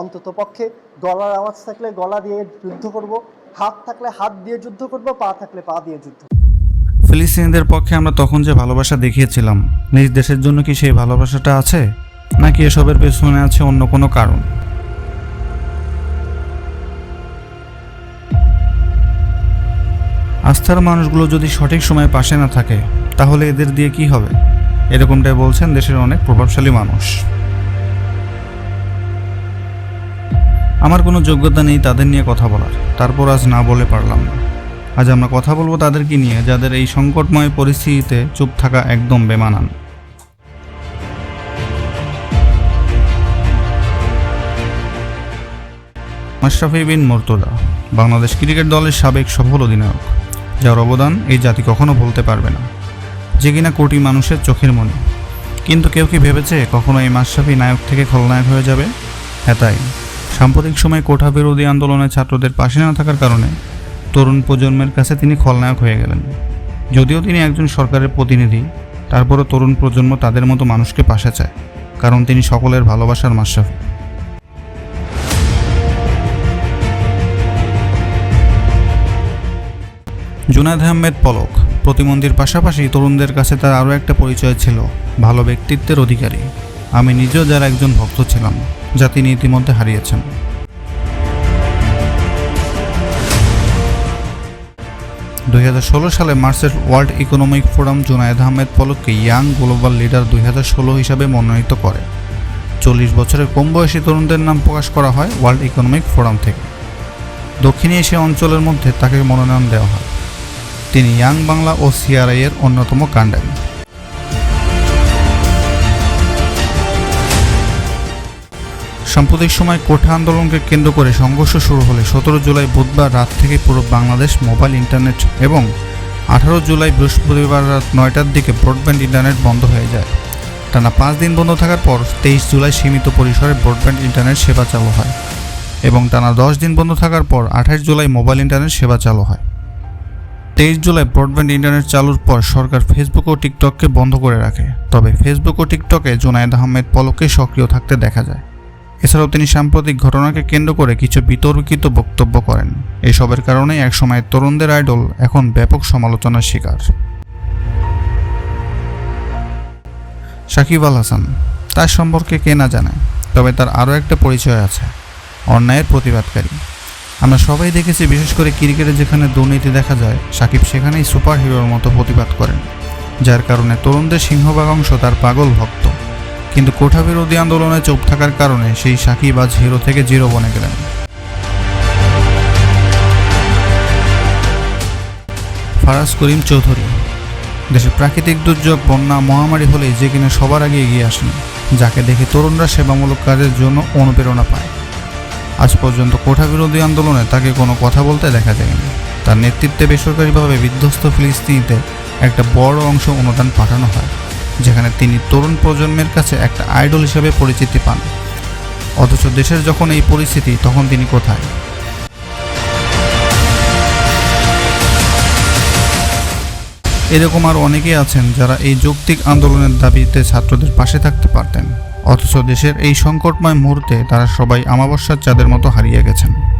অন্তত পক্ষে গলার আওয়াজ থাকলে গলা দিয়ে যুদ্ধ করব, হাত থাকলে হাত দিয়ে যুদ্ধ করব, পা থাকলে পা দিয়ে যুদ্ধ ফিলিস্তিনিদের পক্ষে আমরা তখন যে ভালোবাসা দেখিয়েছিলাম, নিজ দেশের জন্য কি সেই ভালোবাসাটা আছে? নাকি এসবের পেছনে আছে অন্য কোনো কারণ? আস্থার মানুষগুলো যদি সঠিক সময়ে পাশে না থাকে, তাহলে এদের দিয়ে কি হবে? এরকমটাই বলছেন দেশের অনেক প্রভাবশালী মানুষ। আমার কোনো যোগ্যতা নেই তাদের নিয়ে কথা বলার। তারপর আজ না বলে পারলাম না। আজ আমরা কথা বলব তাদেরকে নিয়ে, যাদের এই সংকটময় পরিস্থিতিতে চুপ থাকা একদম বেমানান। মাশরাফি বিন মুর্তদা বাংলাদেশ ক্রিকেট দলের সাবেক সফল অধিনায়ক। যার অবদান এই জাতি কখনো ভুলতে পারবে না। যে কিনা কোটি মানুষের চোখের মনে। কিন্তু কেউ কি ভেবেছে কখনো এই মাশরাফি নায়ক থেকে খলনায়ক হয়ে যাবে? হ্যাঁ তাই। সাম্প্রতিক সময়ে কোঠা বিরোধী আন্দোলনে ছাত্রদের পাশে না থাকার কারণে তরুণ প্রজন্মের কাছে তিনি খলনায়ক হয়ে গেলেন। যদিও তিনি একজন সরকারের প্রতিনিধি, তারপরও তরুণ প্রজন্ম তাদের মতো মানুষকে পাশে চায়, কারণ তিনি সকলের ভালোবাসার মাশরাফি। জুনায়দ আহমেদ পলক, প্রতিমন্ত্রীর পাশাপাশি তরুণদের কাছে তার আরও একটা পরিচয় ছিল, ভালো ব্যক্তিত্বের অধিকারী। আমি নিজেও যার একজন ভক্ত ছিলাম। যা তিনি ইতিমধ্যে হারিয়েছেন। দুই হাজার ষোলো সালে মার্চের World Economic Forum Junaid Ahmed পলককে young global leader দুই হাজার ষোলো হিসাবে মনোনীত করে। চল্লিশ বছরের কম বয়সী তরুণদের নাম প্রকাশ করা হয় ওয়ার্ল্ড ইকোনমিক ফোরাম থেকে। দক্ষিণ এশিয়া অঞ্চলের মধ্যে তাকে মনোনয়ন দেওয়া হয়। তিনি ইয়াং বাংলা ও সিআরআই এর অন্যতম কাণ্ডারি। সাম্প্রতিক সময় কোঠা আন্দোলনকে কেন্দ্র করে সংঘর্ষ শুরু হলে সতেরো জুলাই বুধবার রাত থেকে পুরো বাংলাদেশ মোবাইল, ইন্টারনেট এবং আঠারো জুলাই বৃহস্পতিবার রাত নয়টার দিকে ব্রডব্যান্ড, ইন্টারনেট বন্ধ হয়ে যায়। টানা পাঁচ দিন বন্ধ থাকার পর তেইশ জুলাই সীমিত পরিসরে ব্রডব্যান্ড, ইন্টারনেট সেবা চালু হয় এবং টানা দশ দিন বন্ধ থাকার পর আঠাশ জুলাই মোবাইল, ইন্টারনেট সেবা চালু হয়। তেইশ জুলাই ব্রডব্যান্ড, ইন্টারনেট চালুর পর সরকার ফেসবুক ও টিকটককে বন্ধ করে রাখে। তবে ফেসবুক ও টিকটকে জোনায়েদ আহমেদ পলককে সক্রিয় থাকতে দেখা যায়। এছাড়াও তিনি সাম্প্রতিক ঘটনাকে কেন্দ্র করে কিছু বিতর্কিত বক্তব্য করেন। এসবের কারণেই একসময় তরুণদের আইডল এখন ব্যাপক সমালোচনার শিকার। সাকিব আল হাসান, তার সম্পর্কে কে না জানে, তবে তার আরও একটা পরিচয় আছে, অন্যায়ের প্রতিবাদকারী। আমরা সবাই দেখেছি বিশেষ করে ক্রিকেটে যেখানে দুর্নীতি দেখা যায়, সাকিব সেখানেই সুপার হিরোর মতো প্রতিবাদ করেন, যার কারণে তরুণদের সিংহভাগ অংশ তার পাগল ভক্ত। কিন্তু কোঠা বিরোধী আন্দোলনে চুপ থাকার কারণে সেই সাকিব আজ হিরো থেকে জিরো বনে গেলেন। ফারাজ করিম চৌধুরী, দেশে প্রাকৃতিক দুর্যোগ, বন্যা, মহামারী হলে যে কিনা সবার আগে এগিয়ে আসেন, যাকে দেখে তরুণরা সেবামূলক কাজের জন্য অনুপ্রেরণা পায়। আজ পর্যন্ত কোঠা বিরোধী আন্দোলনে তাকে কোনো কথা বলতে দেখা যায়নি। তার নেতৃত্বে বেসরকারিভাবে বিধ্বস্ত ফিলিস্তিনিতে একটা বড় অংশ অনুদান পাঠানো হয়। যেখানে তিনি তরুণ প্রজন্মের কাছে একটা আইডল হিসেবে পরিচিতি পান। অথচ দেশের যখন এই পরিস্থিতি, তখন তিনি কোথায়? এরকম আর অনেকেই আছেন যারা এই যৌক্তিক আন্দোলনের দাবিতে ছাত্রদের পাশে থাকতে পারতেন। অথচ দেশের এই সংকটময় মুহূর্তে তারা সবাই আমাবস্যার চাঁদের মতো হারিয়ে গেছেন।